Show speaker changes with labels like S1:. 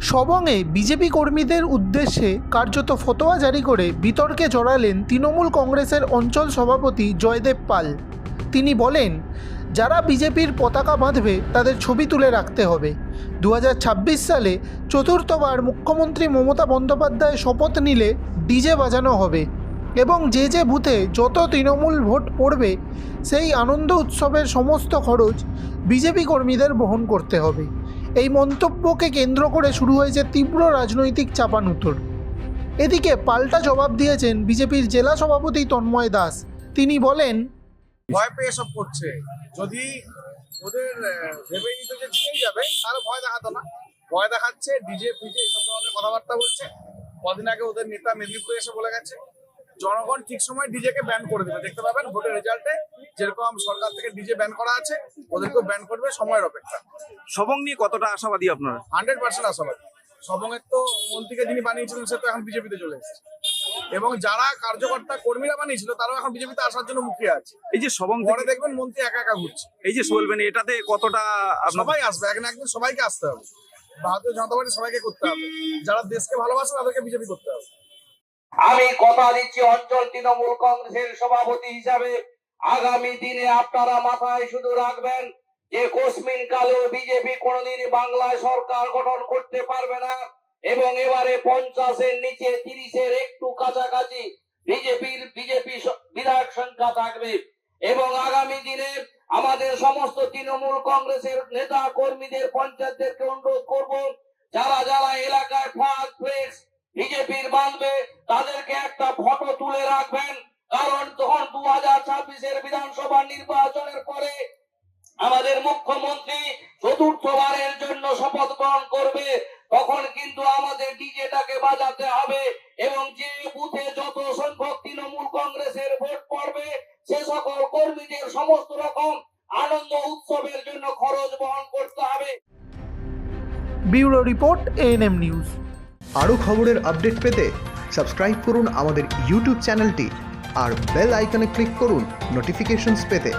S1: সবংয়ে BJP কর্মীদের উদ্দেশ্যে কার্যত ফতোয়া জারি করে বিতর্কে জড়ালেন তৃণমূল কংগ্রেসের অঞ্চল সভাপতি জয়দেব পাল। তিনি বলেন, যারা বিজেপির পতাকা বাঁধবে, তাদের ছবি তুলে রাখতে হবে। দু হাজার ছাব্বিশ সালে চতুর্থবার মুখ্যমন্ত্রী মমতা বন্দ্যোপাধ্যায় শপথ নিলে ডিজে বাজানো হবে এবং যে যে বুথে যত তৃণমূল ভোট পড়বে, সেই আনন্দ উৎসবের সমস্ত খরচ বিজেপি কর্মীদের বহন করতে হবে। এই মন্তব্যকে কেন্দ্র করে শুরু হয়েছে তীব্র রাজনৈতিক চাপানুতর। এদিকে পাল্টা জবাব দিয়েছেন বিজেপির জেলা সভাপতি তন্ময় দাস। তিনি বলেন,
S2: ভয় পেয়ে সব করছে। যদি ওদের ভেবে নিত যে যাবে, তাহলে ভয় দেখাতো না। ভয় দেখাচ্ছে ডিজে ফিজে এসব ধরনের কথাবার্তা বলছে। কদিন আগে ওদের নেতা মেদিনীপুরে এসে বলে গেছে, জনগণ ঠিক সময় ডিজেকে ব্যান করে দেবে। দেখতে পাবেন ভোটের রেজাল্টে যেরকম সরকার থেকে ডিজে ব্যান করা আছে ওদেরকেও ব্যান করবে সময়ের অপেক্ষা।
S3: সবং নিয়ে কতটা আশাবাদী আপনারা?
S2: হান্ড্রেড পার্সেন্ট আশাবাদী। সবংয়ের তো মন্ত্রীকে যিনি বানিয়েছিলেন সে তো এখন বিজেপিতে চলে এসেছে। এবং যারা কার্যকর্তা কর্মীরা বানিয়েছিল তারাও এখন বিজেপিতে আসার জন্য মুখিয়ে আছে।
S3: এই যে সবং
S2: পরে দেখবেন মন্ত্রী একা একা ঘুরছে।
S3: এই যে বলবেন এটাতে কতটা আপনার
S2: সবাই আসবে এক না একদিন সবাইকে আসতে হবে। ভারতীয় জনতা পার্টি সবাইকে করতে হবে। যারা দেশকে ভালোবাসে তাদেরকে বিজেপি করতে হবে।
S4: আমি কথা দিচ্ছি অঞ্চল তৃণমূল কংগ্রেসের সভাপতি হিসাবে। আগামী দিনে আপনারা মাথায় শুধু রাখবেন যে কোসমিন কালেও বিজেপি কোনোদিন বাংলায় সরকার গঠন করতে পারবে না এবং এবারে পঞ্চাশের নিচে, তিরিশের একটু কাছাকাছি বিজেপির, বিজেপি বিধায়ক সংখ্যা থাকবে। এবং আগামী দিনে আমাদের সমস্ত তৃণমূল কংগ্রেসের নেতা কর্মীদের, পঞ্চায়েতদেরকে অনুরোধ করব, যারা যারা এলাকায় ফ্ল্যাগ ফ্লেক্স বিজেপির বাঁধবে, তাদেরকে একটা ফটো তুলে রাখবেন। আমাদের মুখ্যমন্ত্রী চতুর্থবারের জন্য শপথ গ্রহণ করবে তখন কিন্তু আমাদের ডিজেটাকে বাজাতে হবে এবং যে বুথে যত সংখ্যক তৃণমূল কংগ্রেসের ভোট পড়বে সে সকল কর্মীদের সমস্ত রকম আনন্দ উৎসবের জন্য খরচ বহন করতে হবে।
S1: Bureau report ANM news.
S5: আরও খবরের আপডেট পেতে সাবস্ক্রাইব করুন আমাদের ইউটিউব চ্যানেলটি আর বেল আইকনে ক্লিক করুন নোটিফিকেশনস পেতে।